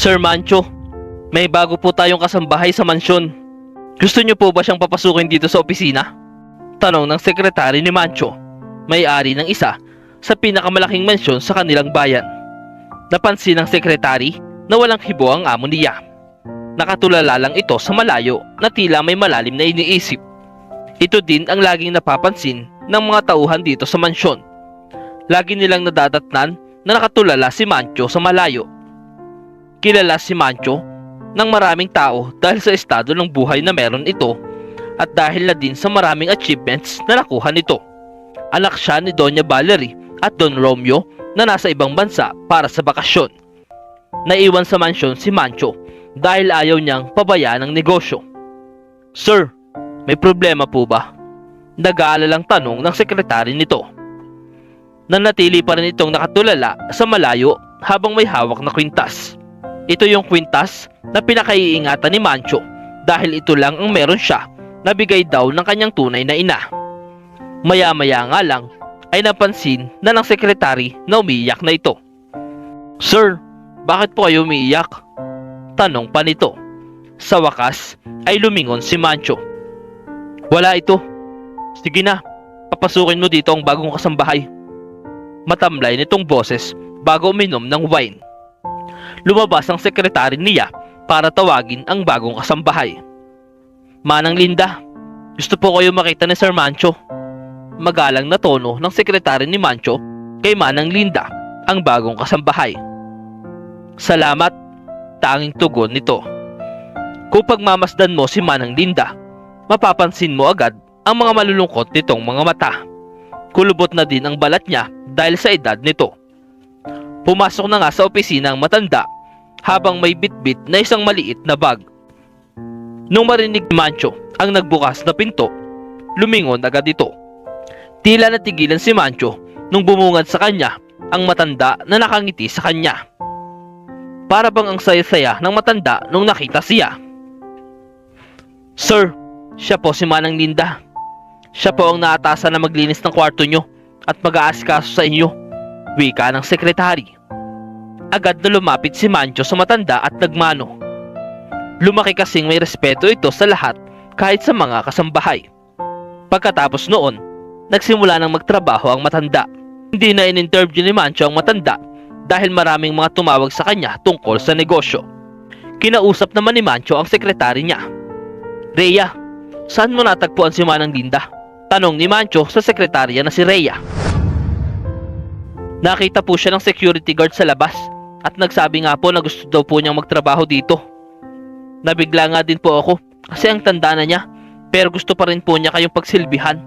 Sir Mancho, may bago po tayong kasambahay sa mansyon. Gusto niyo po ba siyang papasukin dito sa opisina? Tanong ng sekretary ni Mancho, may-ari ng isa sa pinakamalaking mansyon sa kanilang bayan. Napansin ng sekretary na walang hibo ang amo niya. Nakatulala lang ito sa malayo na tila may malalim na iniisip. Ito din ang laging napapansin ng mga tauhan dito sa mansyon. Lagi nilang nadadatnan na nakatulala si Mancho sa malayo. Kilala si Mancho ng maraming tao dahil sa estado ng buhay na meron ito at dahil na din sa maraming achievements na nakuha nito. Anak siya ni Doña Valerie at Don Romeo na nasa ibang bansa para sa bakasyon. Naiwan sa mansyon si Mancho dahil ayaw niyang pabayaan ang negosyo. Sir, may problema po ba? Nag-aalalang tanong ng sekretary nito. Nanatili pa rin itong nakatulala sa malayo habang may hawak na kwintas. Ito yung kwintas na pinakaiingatan ni Mancho dahil ito lang ang meron siya na bigay daw ng kanyang tunay na ina. Maya-maya nga lang ay napansin na ng sekretary na umiiyak na ito. Sir, bakit po kayo umiiyak? Tanong pa nito. Sa wakas ay lumingon si Mancho. Wala ito. Sige na, papasukin mo dito ang bagong kasambahay. Matamlay nitong boses bago uminom ng wine. Lumabas ang sekretary niya para tawagin ang bagong kasambahay. Manang Linda, gusto po kayo makita ni Sir Mancho. Magalang na tono ng sekretary ni Mancho kay Manang Linda, ang bagong kasambahay. Salamat, tanging tugon nito. Kung pagmamasdan mo si Manang Linda, mapapansin mo agad ang mga malulungkot nitong mga mata. Kulubot na din ang balat niya dahil sa edad nito. Pumasok na nga sa opisina ang matanda habang may bitbit na isang maliit na bag. Nung marinig ni Mancho ang nagbukas na pinto, lumingon agad ito. Tila natigilan si Mancho nung bumungad sa kanya ang matanda na nakangiti sa kanya. Para bang ang saya-saya ng matanda nung nakita siya. Sir, siya po si Manang Linda. Siya po ang naatasan na maglinis ng kwarto nyo at mag-aasikaso sa inyo. Wika ng sekretary. Agad na lumapit si Mancho sa matanda at nagmano. Lumaki kasing may respeto ito sa lahat kahit sa mga kasambahay. Pagkatapos noon, nagsimula ng magtrabaho ang matanda. Hindi na in-interview ni Mancho ang matanda dahil maraming mga tumawag sa kanya tungkol sa negosyo. Kinausap naman ni Mancho ang sekretary niya. Rhea, saan mo natagpuan si Manang Linda? Tanong ni Mancho sa sekretarya na si Rhea. Nakita po siya ng security guard sa labas at nagsabi nga po na gusto daw po niyang magtrabaho dito. Nabigla nga din po ako kasi ang tanda na niya pero gusto pa rin po niya kayong pagsilbihan.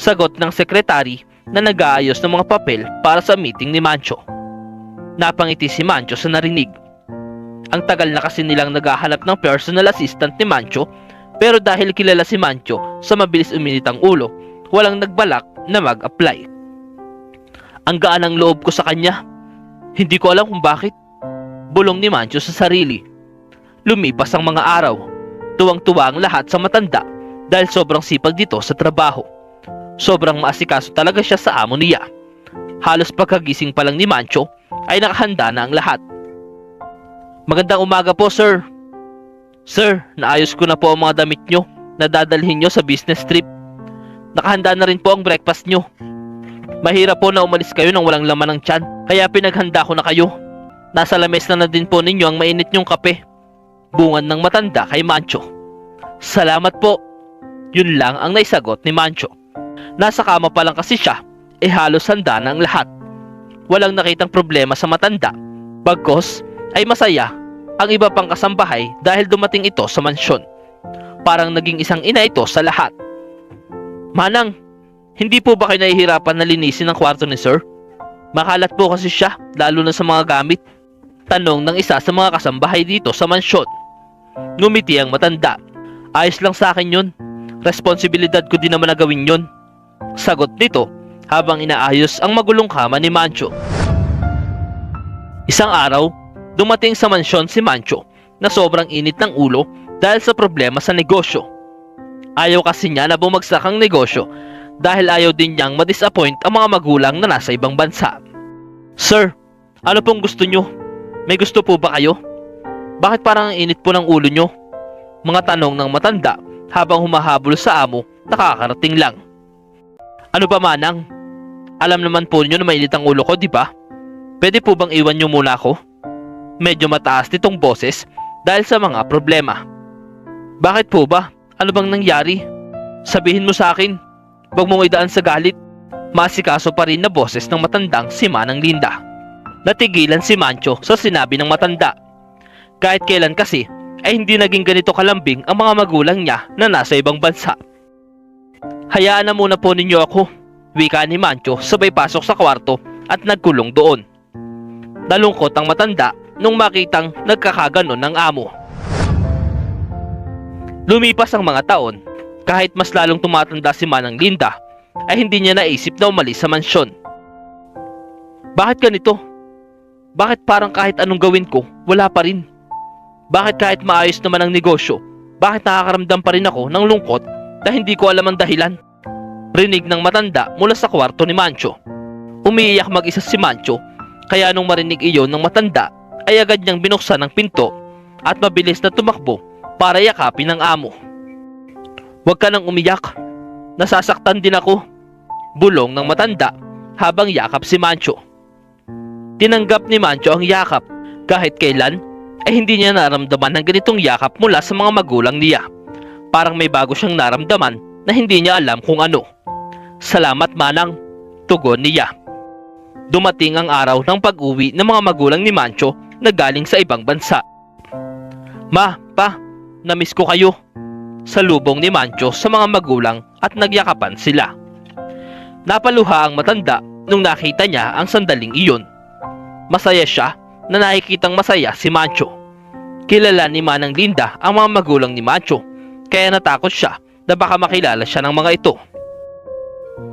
Sagot ng sekretary na nag-aayos ng mga papel para sa meeting ni Mancho. Napangiti si Mancho sa narinig. Ang tagal na kasi nilang naghahanap ng personal assistant ni Mancho pero dahil kilala si Mancho sa mabilis uminit ang ulo, walang nagbalak na mag-apply. Ang gaan ng loob ko sa kanya. Hindi ko alam kung bakit. Bulong ni Mancho sa sarili. Lumipas ang mga araw. Tuwang-tuwa ang lahat sa matanda dahil sobrang sipag dito sa trabaho. Sobrang maasikaso talaga siya sa amo niya. Halos pagkagising pa lang ni Mancho ay nakahanda na ang lahat. Magandang umaga po, sir. Sir, naayos ko na po ang mga damit nyo na dadalhin nyo sa business trip. Nakahanda na rin po ang breakfast nyo. Mahirap po na umalis kayo nang walang laman ng tiyan, kaya pinaghanda ko na kayo. Nasa lames na na din po ninyo ang mainit nyong kape. Bungan ng matanda kay Mancho. Salamat po. Yun lang ang naisagot ni Mancho. Nasa kama pa lang kasi siya, eh halos handa na ang lahat. Walang nakitang problema sa matanda. Bagkos ay masaya ang iba pang kasambahay dahil dumating ito sa mansyon. Parang naging isang ina ito sa lahat. Manang, hindi po ba kayo nahihirapan na linisin ang kwarto ni Sir? Makalat po kasi siya, lalo na sa mga gamit. Tanong ng isa sa mga kasambahay dito sa mansyon. Ngumiti ang matanda. Ayos lang sa akin yun. Responsibilidad ko din naman na gawin yun. Sagot nito habang inaayos ang magulong kama ni Mancho. Isang araw, dumating sa mansyon si Mancho na sobrang init ng ulo dahil sa problema sa negosyo. Ayaw kasi niya na bumagsak ang negosyo dahil ayaw din niyang ma-disappoint ang mga magulang na nasa ibang bansa. Sir, ano pong gusto nyo? May gusto po ba kayo? Bakit parang ang init po ng ulo nyo? Mga tanong ng matanda habang humahabol sa amo nakakarating lang. Ano ba manang? Alam naman po ninyo na mainit ang ulo ko, di ba? Pwede po bang iwan nyo muna ako? Medyo mataas nitong boses dahil sa mga problema. Bakit po ba? Ano bang nangyari? Sabihin mo sa akin. Huwag mong idaan sa galit. Masikaso pa rin na boses ng matandang si Manang Linda. Natigilan si Mancho sa sinabi ng matanda. Kahit kailan kasi ay hindi naging ganito kalambing ang mga magulang niya na nasa ibang bansa. Hayaan na muna po ninyo ako, wika ni Mancho sabay pasok sa kwarto at nagkulong doon. Nalungkot ang matanda nung makitang nagkakaganon ng amo. Lumipas ang mga taon, kahit mas lalong tumatanda si Manang Linda, ay hindi niya naisip na umalis sa mansyon. Bakit ganito? Bakit parang kahit anong gawin ko, wala pa rin? Bakit kahit maayos naman ang negosyo, bakit nakakaramdam pa rin ako ng lungkot na hindi ko alam ang dahilan? Rinig ng matanda mula sa kwarto ni Mancho. Umiiyak mag-isa si Mancho, kaya nung marinig iyon ng matanda, ay agad niyang binuksan ang pinto at mabilis na tumakbo para yakapin ang amo. Huwag ka nang umiyak. Nasasaktan din ako. Bulong ng matanda habang yakap si Mancho. Tinanggap ni Mancho ang yakap kahit kailan ay hindi niya naramdaman ng ganitong yakap mula sa mga magulang niya. Parang may bago siyang naramdaman na hindi niya alam kung ano. Salamat manang, tugon niya. Dumating ang araw ng pag-uwi ng mga magulang ni Mancho na galing sa ibang bansa. Ma, pa, namiss ko kayo. Salubong ni Mancho sa mga magulang at nagyakapan sila. Napaluha ang matanda nung nakita niya ang sandaling iyon. Masaya siya na nakikitang masaya si Mancho. Kilala ni Manang Linda ang mga magulang ni Mancho kaya natakot siya na baka makilala siya ng mga ito.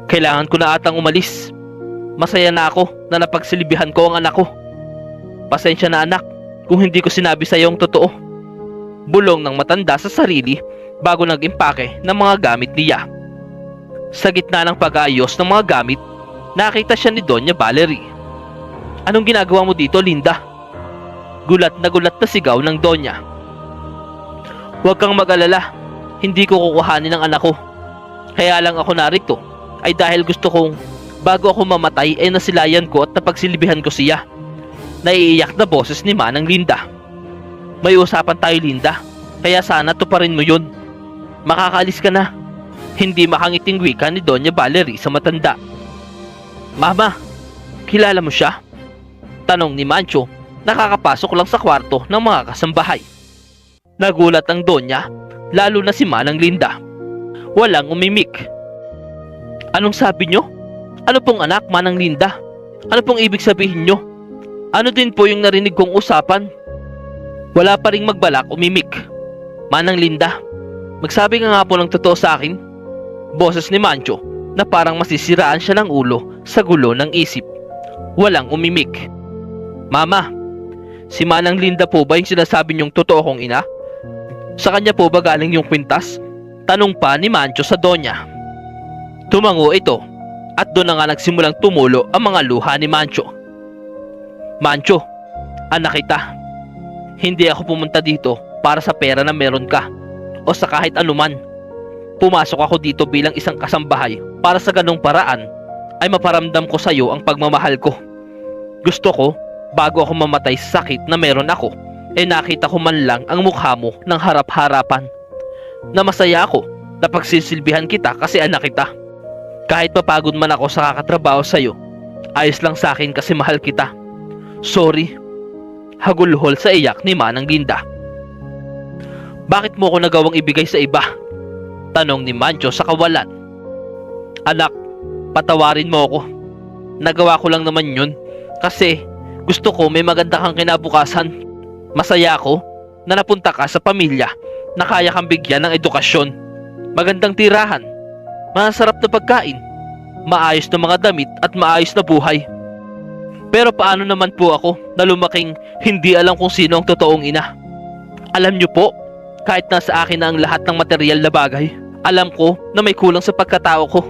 Kailangan ko na atang umalis. Masaya na ako na napagsilbihan ko ang anak ko. Pasensya na anak kung hindi ko sinabi sa iyo ang totoo. Bulong ng matanda sa sarili bago nag-impake ng mga gamit niya. Sa gitna ng pag-aayos ng mga gamit, nakita siya ni Doña Valerie. Anong ginagawa mo dito, Linda? Gulat na gulat na sigaw ng Doña. Huwag kang mag-alala, hindi ko kukuhanin ang anak ko. Kaya lang ako narito ay dahil gusto kong bago ako mamatay ay nasilayan ko at napagsilbihan ko siya. Naiiyak na boses ni Manang Linda. May usapan tayo Linda, kaya sana tuparin mo yun. Makakalis ka na. Hindi makangiting wika ni Doña Valerie sa matanda. Mama, kilala mo siya? Tanong ni Mancho, nakakapasok lang sa kwarto ng mga kasambahay. Nagulat ang Donya, lalo na si Manang Linda. Walang umimik. Anong sabi nyo? Ano pong anak, Manang Linda? Ano pong ibig sabihin nyo? Ano din po yung narinig kong usapan? Wala pa ring magbalak umimik. Manang Linda, magsabi nga nga po ng totoo sa akin. Boses ni Mancho na parang masisiraan siya ng ulo sa gulo ng isip. Walang umimik. Mama, si Manang Linda po ba yung sinasabi niyong totoo kong ina? Sa kanya po ba galing yung kwintas? Tanong pa ni Mancho sa Donya. Tumango ito at doon na nga nagsimulang tumulo ang mga luha ni Mancho. Mancho, anak kita. Hindi ako pumunta dito para sa pera na meron ka o sa kahit anuman. Pumasok ako dito bilang isang kasambahay para sa ganong paraan ay maparamdam ko sa iyo ang pagmamahal ko. Gusto ko, bago ako mamatay sa sakit na meron ako, eh nakita ko man lang ang mukha mo ng harap-harapan. Na masaya ako na pagsisilbihan kita kasi anak kita. Kahit mapagod man ako sa kakatrabaho sa iyo, ayos lang sa akin kasi mahal kita. Sorry. Hagulhol sa iyak ni Manang Linda. Bakit mo ko nagawang ibigay sa iba? Tanong ni Mancho sa kawalan. Anak, patawarin mo ako. Nagawa ko lang naman yun kasi gusto ko may maganda kang kinabukasan. Masaya ako na napunta ka sa pamilya na kaya kang bigyan ng edukasyon. Magandang tirahan, masarap na pagkain, maayos na mga damit at maayos na buhay. Pero paano naman po ako na lumaking hindi alam kung sino ang totoong ina? Alam niyo po, kahit nasa akin na ang lahat ng material na bagay, alam ko na may kulang sa pagkatao ko.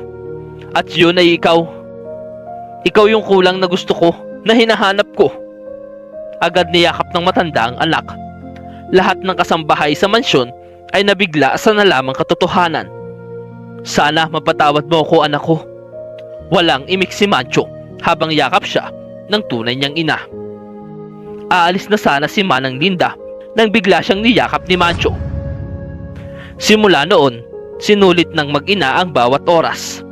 At yun ay ikaw. Ikaw yung kulang na gusto ko, na hinahanap ko. Agad niyakap ng matanda ang anak. lahat ng kasambahay sa mansyon ay nabigla sa nalamang katotohanan. Sana mapatawad mo ako anak ko. Walang imik si Mancho habang yakap siya ng tunay niyang ina. Aalis na sana si Manang Linda nang bigla siyang niyakap ni Mancho. Simula noon, sinulit ng mag-ina ang bawat oras.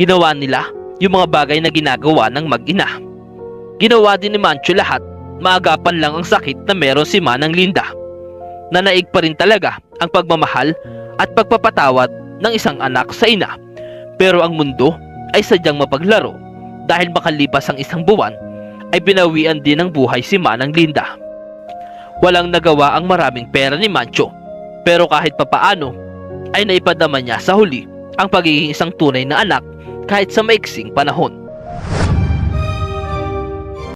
Ginawa nila yung mga bagay na ginagawa ng mag-ina. Ginawa din ni Mancho lahat, maagapan lang ang sakit na meron si Manang Linda. Nanaig pa rin talaga ang pagmamahal at pagpapatawad ng isang anak sa ina. Pero ang mundo ay sadyang mapaglaro dahil makalipas ang isang buwan ay binawian din ng buhay si Manang Linda. Walang nagawa ang maraming pera ni Mancho pero kahit papaano ay naipadama niya sa huli ang pagiging isang tunay na anak kahit sa maiksing panahon.